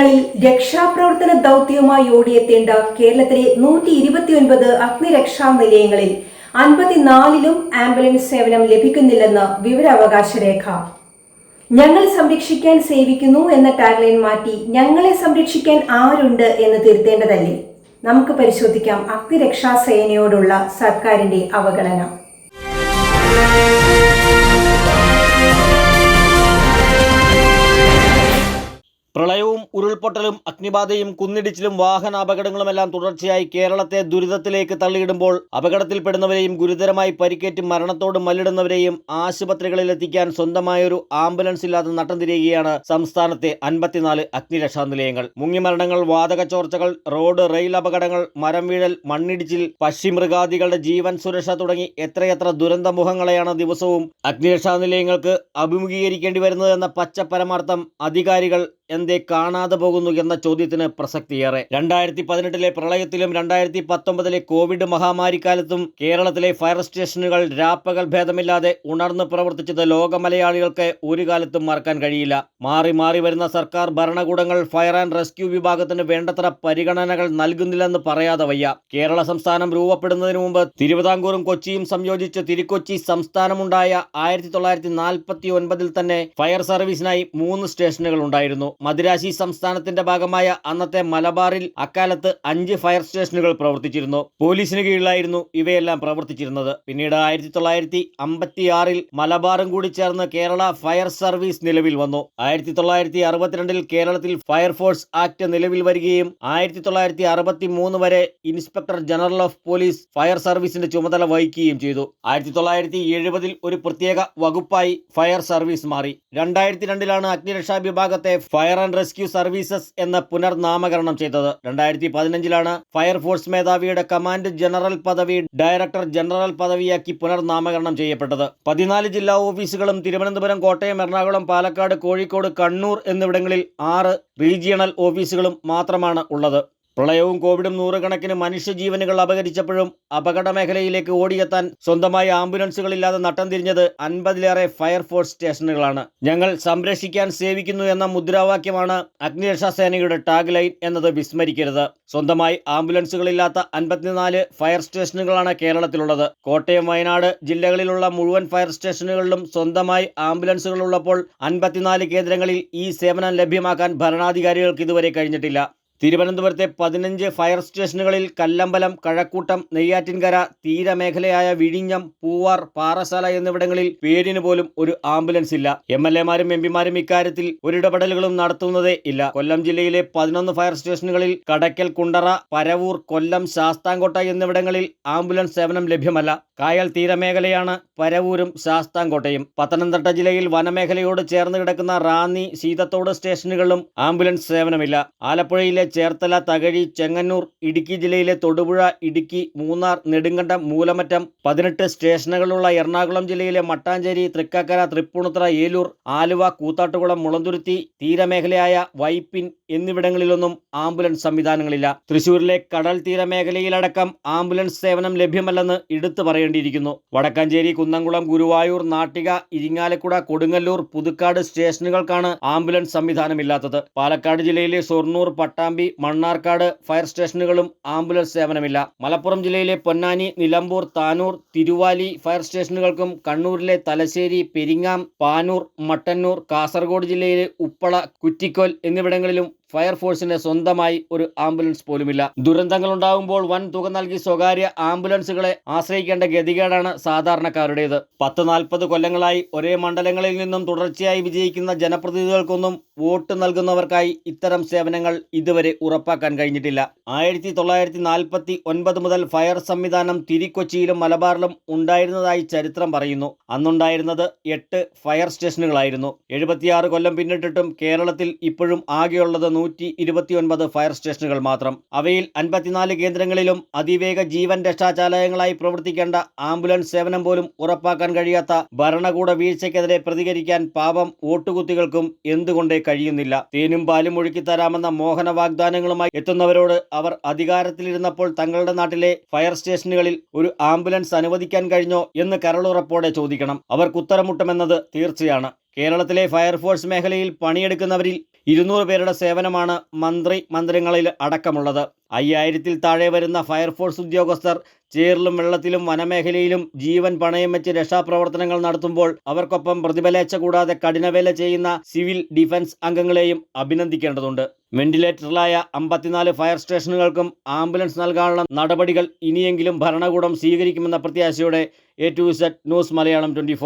സ്ഥലങ്ങളിൽ രക്ഷാപ്രവർത്തന ദൗത്യവുമായി ഓടിയെത്തേണ്ട കേരളത്തിലെ നൂറ്റി ഇരുപത്തിയൊൻപത് അഗ്നിരക്ഷാ നിലയങ്ങളിൽ അൻപത്തിനാലിലും ആംബുലൻസ് സേവനം ലഭിക്കുന്നില്ലെന്ന് വിവരാവകാശ രേഖ. ഞങ്ങൾ സംരക്ഷിക്കാൻ സേവിക്കുന്നു എന്ന ടാഗ്ലൈൻ മാറ്റി ഞങ്ങളെ സംരക്ഷിക്കാൻ ആരുണ്ട് എന്ന് തിരുത്തേണ്ടതല്ലേ? നമുക്ക് പരിശോധിക്കാം അഗ്നിരക്ഷാ സേനയോടുള്ള സർക്കാരിന്റെ അവഗണന. പ്രളയവും ഉരുൾപൊട്ടലും അഗ്നിബാധയും കുന്നിടിച്ചിലും വാഹനാപകടങ്ങളുമെല്ലാം തുടർച്ചയായി കേരളത്തെ ദുരിതത്തിലേക്ക് തള്ളിയിടുമ്പോൾ അപകടത്തിൽപ്പെടുന്നവരെയും ഗുരുതരമായി പരിക്കേറ്റ് മരണത്തോട് മല്ലിടുന്നവരെയും ആശുപത്രികളിൽ എത്തിക്കാൻ സ്വന്തമായൊരു ആംബുലൻസ് ഇല്ലാതെ നട്ടം തിരിയുകയാണ് സംസ്ഥാനത്തെ അൻപത്തിനാല് അഗ്നിരക്ഷാ നിലയങ്ങൾ മുങ്ങിമരണങ്ങൾ വാതകച്ചോർച്ചകൾ റോഡ് റെയിൽ അപകടങ്ങൾ മരം വീഴൽ മണ്ണിടിച്ചിൽ പക്ഷിമൃഗാദികളുടെ ജീവൻ സുരക്ഷ തുടങ്ങി എത്രയെത്ര ദുരന്തമുഖങ്ങളെയാണ് ദിവസവും അഗ്നിരക്ഷാ നിലയങ്ങൾക്ക് അഭിമുഖീകരിക്കേണ്ടി വരുന്നതെന്ന പച്ച പരമാർത്ഥം അധികാരികൾ എന്തേ കാണാതെ പോകുന്നു എന്ന ചോദ്യത്തിന് പ്രസക്തിയേറെ. രണ്ടായിരത്തി പതിനെട്ടിലെ പ്രളയത്തിലും രണ്ടായിരത്തി പത്തൊമ്പതിലെ കോവിഡ് മഹാമാരിക്കാലത്തും കേരളത്തിലെ ഫയർ സ്റ്റേഷനുകൾ രാപ്പകൽ ഭേദമില്ലാതെ ഉണർന്നു പ്രവർത്തിച്ചത് ലോക മലയാളികൾക്ക് ഒരു കാലത്തും മറക്കാൻ കഴിയില്ല. മാറി മാറി വരുന്ന സർക്കാർ ഭരണകൂടങ്ങൾ ഫയർ ആൻഡ് റെസ്ക്യൂ വിഭാഗത്തിന് വേണ്ടത്ര പരിഗണനകൾ നൽകുന്നില്ലെന്ന് പറയാതെ വയ്യ. കേരള സംസ്ഥാനം രൂപപ്പെടുന്നതിന് മുമ്പ് തിരുവിതാംകൂറും കൊച്ചിയും സംയോജിച്ച് തിരുക്കൊച്ചി സംസ്ഥാനമുണ്ടായ ആയിരത്തി തൊള്ളായിരത്തി നാൽപ്പത്തി ഒൻപതിൽ തന്നെ ഫയർ സർവീസിനായി മൂന്ന് സ്റ്റേഷനുകൾ ഉണ്ടായിരുന്നു. മദിരാശി സംസ്ഥാനത്തിന്റെ ഭാഗമായ അന്നത്തെ മലബാറിൽ അക്കാലത്ത് അഞ്ച് ഫയർ സ്റ്റേഷനുകൾ പ്രവർത്തിച്ചിരുന്നു. പോലീസിന് കീഴിലായിരുന്നു ഇവയെല്ലാം പ്രവർത്തിച്ചിരുന്നത്. പിന്നീട് ആയിരത്തി തൊള്ളായിരത്തി അമ്പത്തിയാറിൽ മലബാറും കൂടി ചേർന്ന് കേരള ഫയർ സർവീസ് നിലവിൽ വന്നു. ആയിരത്തി തൊള്ളായിരത്തി അറുപത്തിരണ്ടിൽ കേരളത്തിൽ ഫയർഫോഴ്സ് ആക്ട് നിലവിൽ വരികയും ആയിരത്തി തൊള്ളായിരത്തി അറുപത്തി മൂന്ന് വരെ inspector general of police fire സർവീസിന്റെ ചുമതല വഹിക്കുകയും ചെയ്തു. ആയിരത്തി തൊള്ളായിരത്തി എഴുപതിൽ ഒരു പ്രത്യേക വകുപ്പായി ഫയർ സർവീസ് മാറി. രണ്ടായിരത്തി രണ്ടിലാണ് അഗ്നിരക്ഷാ വിഭാഗത്തെ ഫയർ ആൻഡ് റെസ്ക്യൂ സർവീസസ് എന്ന പുനർനാമകരണം ചെയ്തത്. രണ്ടായിരത്തി പതിനഞ്ചിലാണ് ഫയർഫോഴ്സ് മേധാവിയുടെ കമാൻഡ് ജനറൽ പദവി ഡയറക്ടർ ജനറൽ പദവിയാക്കി പുനർനാമകരണം ചെയ്യപ്പെട്ടത്. പതിനാല് ജില്ലാ ഓഫീസുകളും തിരുവനന്തപുരം കോട്ടയം എറണാകുളം പാലക്കാട് കോഴിക്കോട് കണ്ണൂർ എന്നിവിടങ്ങളിൽ ആറ് റീജിയണൽ ഓഫീസുകളും മാത്രമാണ് ഉള്ളത്. പ്രളയവും കോവിഡും നൂറുകണക്കിന് മനുഷ്യജീവനുകൾ അപകരിച്ചപ്പോഴും അപകട മേഖലയിലേക്ക് ഓടിയെത്താൻ സ്വന്തമായി ആംബുലൻസുകളില്ലാതെ നട്ടം തിരിഞ്ഞത് അൻപതിലേറെ ഫയർഫോഴ്സ് സ്റ്റേഷനുകളാണ്. ഞങ്ങൾ സംരക്ഷിക്കാൻ സേവിക്കുന്നു എന്ന മുദ്രാവാക്യമാണ് അഗ്നിരക്ഷാ സേനയുടെ ടാഗ് ലൈൻ എന്നത് വിസ്മരിക്കരുത്. സ്വന്തമായി ആംബുലൻസുകളില്ലാത്ത അൻപത്തിനാല് ഫയർ സ്റ്റേഷനുകളാണ് കേരളത്തിലുള്ളത്. കോട്ടയം വയനാട് ജില്ലകളിലുള്ള മുഴുവൻ ഫയർ സ്റ്റേഷനുകളിലും സ്വന്തമായി ആംബുലൻസുകൾ ഉള്ളപ്പോൾ അൻപത്തിനാല് കേന്ദ്രങ്ങളിൽ ഈ സേവനം ലഭ്യമാക്കാൻ ഭരണാധികാരികൾക്ക് ഇതുവരെ കഴിഞ്ഞിട്ടില്ല. തിരുവനന്തപുരത്തെ പതിനഞ്ച് ഫയർ സ്റ്റേഷനുകളിൽ കല്ലമ്പലം കഴക്കൂട്ടം നെയ്യാറ്റിൻകര തീരമേഖലയായ വിഴിഞ്ഞം പൂവാർ പാറശാല എന്നിവിടങ്ങളിൽ പേരിന് പോലും ഒരു ആംബുലൻസ് ഇല്ല. എം എൽ എമാരും എം പിമാരും ഇക്കാര്യത്തിൽ ഒരിടപെടലുകളും നടത്തുന്നതേ ഇല്ല. കൊല്ലം ജില്ലയിലെ പതിനൊന്ന് ഫയർ സ്റ്റേഷനുകളിൽ കടയ്ക്കൽ കുണ്ടറ പരവൂർ കൊല്ലം ശാസ്താംകോട്ട എന്നിവിടങ്ങളിൽ ആംബുലൻസ് സേവനം ലഭ്യമല്ല. കായൽ തീരമേഖലയാണ് പരവൂരും ശാസ്താംകോട്ടയും. പത്തനംതിട്ട ജില്ലയിൽ വനമേഖലയോട് ചേർന്ന് കിടക്കുന്ന റാന്നി സീതത്തോട് സ്റ്റേഷനുകളിലും ആംബുലൻസ് സേവനമില്ല. ആലപ്പുഴയിലെ ചേർത്തല തകഴി ചെങ്ങന്നൂർ ഇടുക്കി ജില്ലയിലെ തൊടുപുഴ ഇടുക്കി മൂന്നാർ നെടുങ്കണ്ടം മൂലമറ്റം പതിനെട്ട് സ്റ്റേഷനുകളുള്ള എറണാകുളം ജില്ലയിലെ മട്ടാഞ്ചേരി തൃക്കാക്കര തൃപ്പൂണിത്തുറ ഏലൂർ ആലുവ കൂത്താട്ടുകുളം മുളന്തുരുത്തി തീരമേഖലയായ വൈപ്പിൻ എന്നിവിടങ്ങളിലൊന്നും ആംബുലൻസ് സംവിധാനങ്ങളില്ല. തൃശൂരിലെ കടൽ തീര മേഖലയിലടക്കം ആംബുലൻസ് സേവനം ലഭ്യമല്ലെന്ന് എടുത്തു പറയേണ്ടിയിരിക്കുന്നു. വടക്കാഞ്ചേരി കുന്നംകുളം ഗുരുവായൂർ നാട്ടിക ഇരിങ്ങാലക്കുട കൊടുങ്ങല്ലൂർ പുതുക്കാട് സ്റ്റേഷനുകൾക്കാണ് ആംബുലൻസ് സംവിധാനമില്ലാത്തത്. പാലക്കാട് ജില്ലയിലെ ഷൊർണൂർ പട്ടാമ്പി മണ്ണാർക്കാട് ഫയർ സ്റ്റേഷനുകളും ആംബുലൻസ് സേവനമില്ല. മലപ്പുറം ജില്ലയിലെ പൊന്നാനി നിലമ്പൂർ താനൂർ തിരുവാലി ഫയർ സ്റ്റേഷനുകൾക്കും കണ്ണൂരിലെ തലശ്ശേരി പെരിങ്ങാം പാനൂർ മട്ടന്നൂർ കാസർഗോഡ് ജില്ലയിലെ ഉപ്പള കുറ്റിക്കോൽ എന്നിവിടങ്ങളിലും ഫയർഫോഴ്സിന് സ്വന്തമായി ഒരു ആംബുലൻസ് പോലുമില്ല. ദുരന്തങ്ങൾ ഉണ്ടാകുമ്പോൾ വൻ തുക നൽകി സ്വകാര്യ ആംബുലൻസുകളെ ആശ്രയിക്കേണ്ട ഗതികേടാണ് സാധാരണക്കാരുടേത്. പത്ത് നാൽപ്പത് കൊല്ലങ്ങളായി ഒരേ മണ്ഡലങ്ങളിൽ നിന്നും തുടർച്ചയായി വിജയിക്കുന്ന ജനപ്രതിനിധികൾക്കൊന്നും വോട്ട് നൽകുന്നവർക്കായി ഇത്തരം സേവനങ്ങൾ ഇതുവരെ ഉറപ്പാക്കാൻ കഴിഞ്ഞിട്ടില്ല. ആയിരത്തി തൊള്ളായിരത്തി നാൽപ്പത്തി ഒൻപത് മുതൽ ഫയർ സംവിധാനം തിരിക്കൊച്ചിയിലും മലബാറിലും ഉണ്ടായിരുന്നതായി ചരിത്രം പറയുന്നു. അന്നുണ്ടായിരുന്നത് എട്ട് ഫയർ സ്റ്റേഷനുകളായിരുന്നു. എഴുപത്തിയാറ് കൊല്ലം പിന്നിട്ടിട്ടും കേരളത്തിൽ ഇപ്പോഴും ആകെയുള്ളത് നൂറ്റി ഇരുപത്തിയൊൻപത് ഫയർ സ്റ്റേഷനുകൾ മാത്രം. അവയിൽ അൻപത്തിനാല് കേന്ദ്രങ്ങളിലും അതിവേഗ ജീവൻ രക്ഷാചാലയങ്ങളായി പ്രവർത്തിക്കേണ്ട ആംബുലൻസ് സേവനം പോലും ഉറപ്പാക്കാൻ കഴിയാത്ത ഭരണകൂട വീഴ്ചയ്ക്കെതിരെ പ്രതികരിക്കാൻ പാപം വോട്ടുകുത്തികൾക്കും എന്തുകൊണ്ടേ കഴിയുന്നില്ല. തേനും പാലും ഒഴുക്കിത്തരാമെന്ന മോഹന വാഗ്ദാനങ്ങളുമായി എത്തുന്നവരോട് അവർ അധികാരത്തിലിരുന്നപ്പോൾ തങ്ങളുടെ നാട്ടിലെ ഫയർ സ്റ്റേഷനുകളിൽ ഒരു ആംബുലൻസ് അനുവദിക്കാൻ കഴിഞ്ഞോ എന്ന് കരളുറപ്പോടെ ചോദിക്കണം. അവർക്ക് ഉത്തരമുട്ടുമെന്നത് തീർച്ചയാണ്. കേരളത്തിലെ ഫയർഫോഴ്സ് മേഖലയിൽ പണിയെടുക്കുന്നവരിൽ ഇരുന്നൂറ് പേരുടെ സേവനമാണ് മന്ത്രി മന്ദിരങ്ങളിൽ അടക്കമുള്ളത്. അയ്യായിരത്തിൽ താഴെ വരുന്ന ഫയർഫോഴ്സ് ഉദ്യോഗസ്ഥർ ചേറിലും വെള്ളത്തിലും വനമേഖലയിലും ജീവൻ പണയം വെച്ച് രക്ഷാപ്രവർത്തനങ്ങൾ നടത്തുമ്പോൾ അവർക്കൊപ്പം പ്രതിഫലേച്ച കൂടാതെ കഠിനവേല ചെയ്യുന്ന സിവിൽ ഡിഫൻസ് അംഗങ്ങളെയും അഭിനന്ദിക്കേണ്ടതുണ്ട്. വെന്റിലേറ്ററിലായ അമ്പത്തിനാല് ഫയർ സ്റ്റേഷനുകൾക്കും ആംബുലൻസ് നൽകാനുള്ള നടപടികൾ ഇനിയെങ്കിലും ഭരണകൂടം സ്വീകരിക്കുമെന്ന പ്രത്യാശയോടെ A to Z news Malayalam twenty